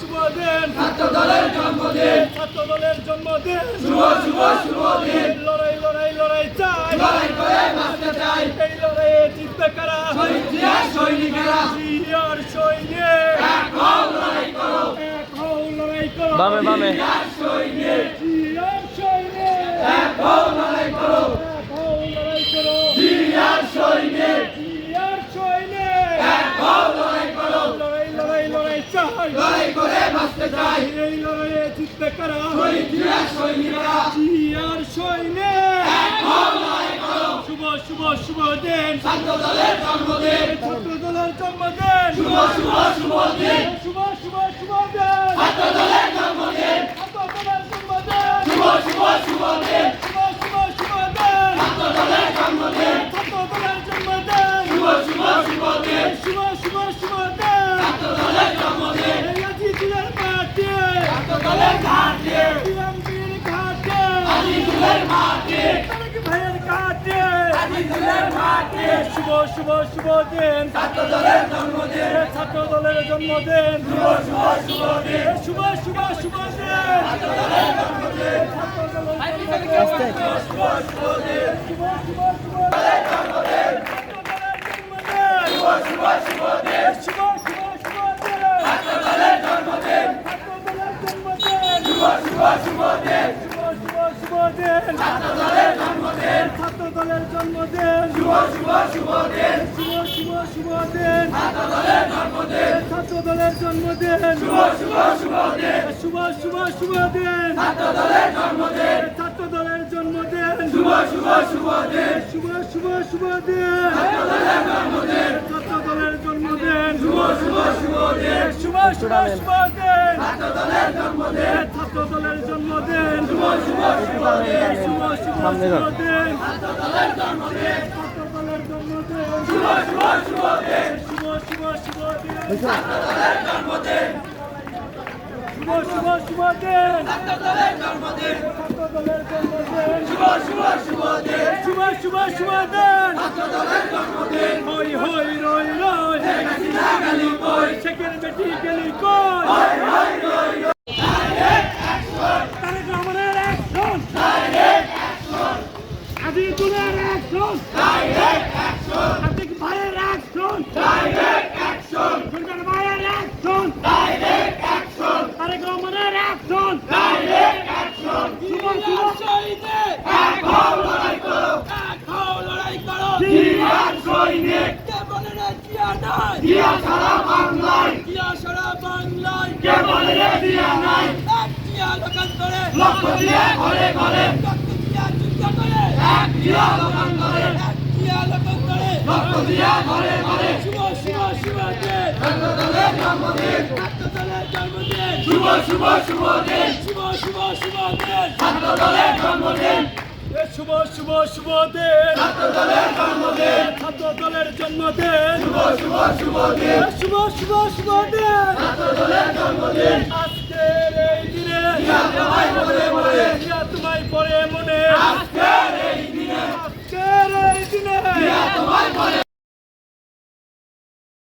শুভ ছাত্র দলের জন্মদিন। ছাত্র দলের জন্মদিন। শুভ শুভ শুভ দিন। লড়াই লড়াই লড়াই চাই। লড়াই করে বাঁচতে চাই। এই লড়াইয়ে জিতবে কারা? শহীদ জিয়ার সৈনিকেরা জিয়ার সৈনিক। এক হও লড়াই করো। এক হও লড়াই করো। বামে বামে। চাই লড়াই করে বাঁচতে চাই। এই লড়াইয়ে জিততে কারা শহীদ সৈনিকরা। আর করো। শুভ শুভ শুভ দিন। ছাত্র দলের জন্মদিন। ছাত্র দলের জন্মদিন। শুভ শুভ শুভ দিন। শুভ শুভ শুভ দিন। ছাত্র দলের শুভ শুভ শুভ দিন ছাত্র দলের জন্মদিন ছাত্র দলের জন্মদিন শুভ শুভ শুভ দিন শুভ শুভ শুভ দিন ছাত্র দলের জন্মদিন শুভ শুভ শুভ দিন শুভ শুভ শুভ দিন শুভ শুভ শুভ দিন ছাত্র দলের জন্মদিন ছাত্র দলের জন্মদিন শুভ শুভ শুভ দিন শুভ শুভ শুভ দিন ছাত্র দলের জন্মদিন। ছাত্র দলের জন্মদিন। শুভ শুভ শুভ দিন। শুভ শুভ শুভ দিন। ছাত্র দলের জন্মদিন। ছাত্র দলের জন্মদিন। শুভ শুভ শুভ দিন। শুভ শুভ শুভ দিন। ছাত্র দলের জন্মদিন। ছাত্র দলের জন্মদিন। শুভ শুভ শুভ দিন। শুভ শুভ শুভ দিন। ছাত্র দলের জন্মদিন ছাত্র দলের জন্মদিন শুভ শুভ শুভ দিন শুভ শুভ শুভ দিন ছাত্র দলের জন্মদিন ছাত্র দলের জন্মদিন শুভ শুভ শুভ দিন শুভ শুভ সামনে শুভ যান। দিন ছাত্র দলের জন্মদিন ছাত্র দলের জন্মদিন শুভ শুভ শুভ দিন শুভ শুভ শুভ দিন ছাত্র দলের জন্মদিন শুভ শুভ শুভ দিন ছাত্র দলের জন্মদিন ছাত্র দলের জন্মদিন শুভ শুভ শুভ দিন শুভ শুভ শুভ দিন ছাত্র দলের জন্মদিন হই হই রই রই হাসিনা গালি কই সেকেন্ড বেটি গেলি কই হাই হাই রই রই তারেক রহমানের অ্যাকশন আজিজুলের অ্যাকশন ডাইরেক্ট অ্যাকশন আতিক ভাইয়ের অ্যাকশন ডাইরেক্ট অ্যাকশন সুলতান ভাইয়ের অ্যাকশন ডাইরেক্ট অ্যাকশন তারেক রহমানের অ্যাকশন ডাইরেক্ট অ্যাকশন শুভ শুভ শহীদে এক হও লড়াই করো। এক হও লড়াই করো। জিয়ার সৈনিক কে বলে রে জিয়া নাই জিয়া সারা লক্ষ দিয়ে ঘরে ঘরে জন্মদিন ছাত্রদলের জন্মদিন শুভ শুভ শুভ দিন শুভ ছাত্রদলের জন্মদিন শুভ শুভ শুভ শুভ শুভ শুভ দিন শুভ শুভ শুভ দিন তোমায় পড়ে মনে।